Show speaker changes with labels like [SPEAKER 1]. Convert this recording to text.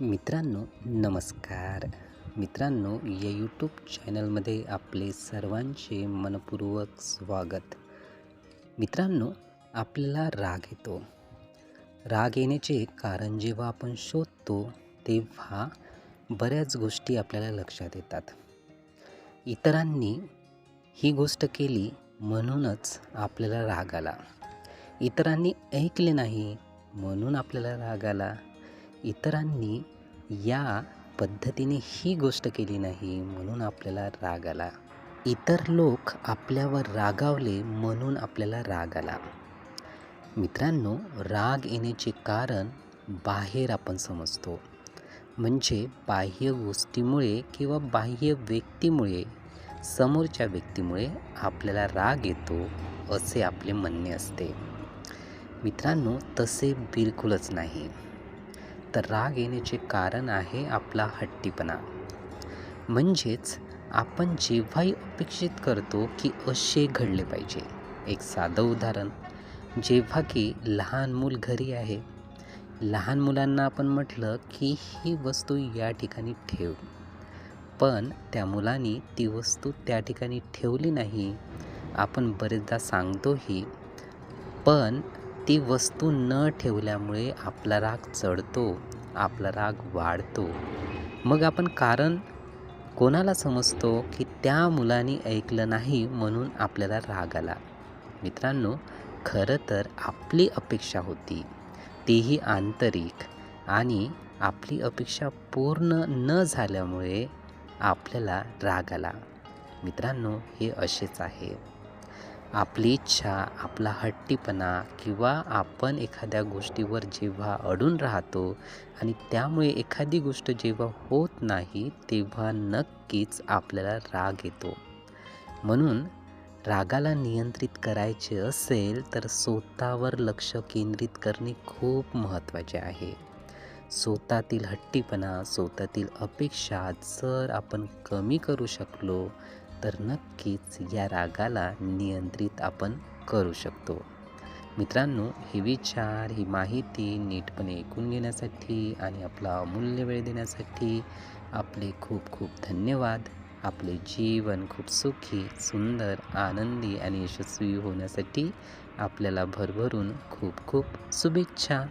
[SPEAKER 1] मित्रांनो नमस्कार. मित्रांनो या यूट्यूब चॅनलमध्ये आपले सर्वांचे मनपूर्वक स्वागत. मित्रांनो आपल्याला राग येतो. राग येण्याचे कारण जेव्हा आपण शोधतो तेव्हा बऱ्याच गोष्टी आपल्याला लक्षात येतात. इतरांनी ही गोष्ट केली म्हणूनच आपल्याला राग आला. इतरांनी ऐकले नाही म्हणून आपल्याला राग आला. इतरांनी या पद्धतीने ही गोष्ट केली नाही म्हणून आपल्याला राग आला. इतर लोक आपल्यावर रागावले म्हणून आपल्याला राग आला. मित्रांनो राग येण्याचे कारण बाहेर आपण समजतो. म्हणजे बाह्य गोष्टीमुळे किंवा बाह्य व्यक्तीमुळे समोरच्या व्यक्तीमुळे आपल्याला राग येतो असे आपले म्हणणे असते. मित्रांनो तसे बिलकुलच नाही. तर राग येण्याचे कारण आहे आपला हट्टीपणा. म्हणजेच आपण जेव्हाही अपेक्षित करतो की असे घडले पाहिजे. एक साधं उदाहरण जेव्हा की लहान मूल घरी आहे. लहान मुलांना आपण म्हटलं की ही वस्तू या ठिकाणी ठेव. पण त्या मुलांनी ती वस्तू त्या ठिकाणी ठेवली नाही. आपण बरेचदा सांगतोही. पण ती वस्तू न ठेवल्यामुळे आपला राग चढतो आपला राग वाढतो. मग आपण कारण कोणाला समजतो की त्या मुलाने ऐकलं नाही म्हणून आपल्याला राग आला? मित्रांनो खरं तर आपली अपेक्षा होती. तीही आंतरिक आणि आपली अपेक्षा पूर्ण न झाल्यामुळे आपल्याला राग आला. मित्रांनो हे असेच आहे. आपली इच्छा आपला हट्टीपणा किंवा आपण एखाद्या गोष्टीवर जेव्हा अडून राहतो आणि त्यामुळे एखादी गोष्ट जेव्हा होत नाही तेव्हा नक्कीच आपल्याला राग येतो. म्हणून रागाला नियंत्रित करायचे असेल तर स्वतःवर लक्ष केंद्रित करणे खूप महत्त्वाचे आहे. स्वतःतील हट्टीपणा स्वतःतील अपेक्षा जर आपण कमी करू शकलो तर नक्कीच या रागाला नियंत्रित आपण करू शकतो. मित्रांनो हे विचार ही माहिती नीटपणे ऐकून घेण्यासाठी आणि आपला अमूल्य वेळ देण्यासाठी आपले खूप खूप धन्यवाद. आपले जीवन खूप सुखी सुंदर आनंदी आणि यशस्वी होण्यासाठी आपल्याला भरभरून खूप खूप शुभेच्छा.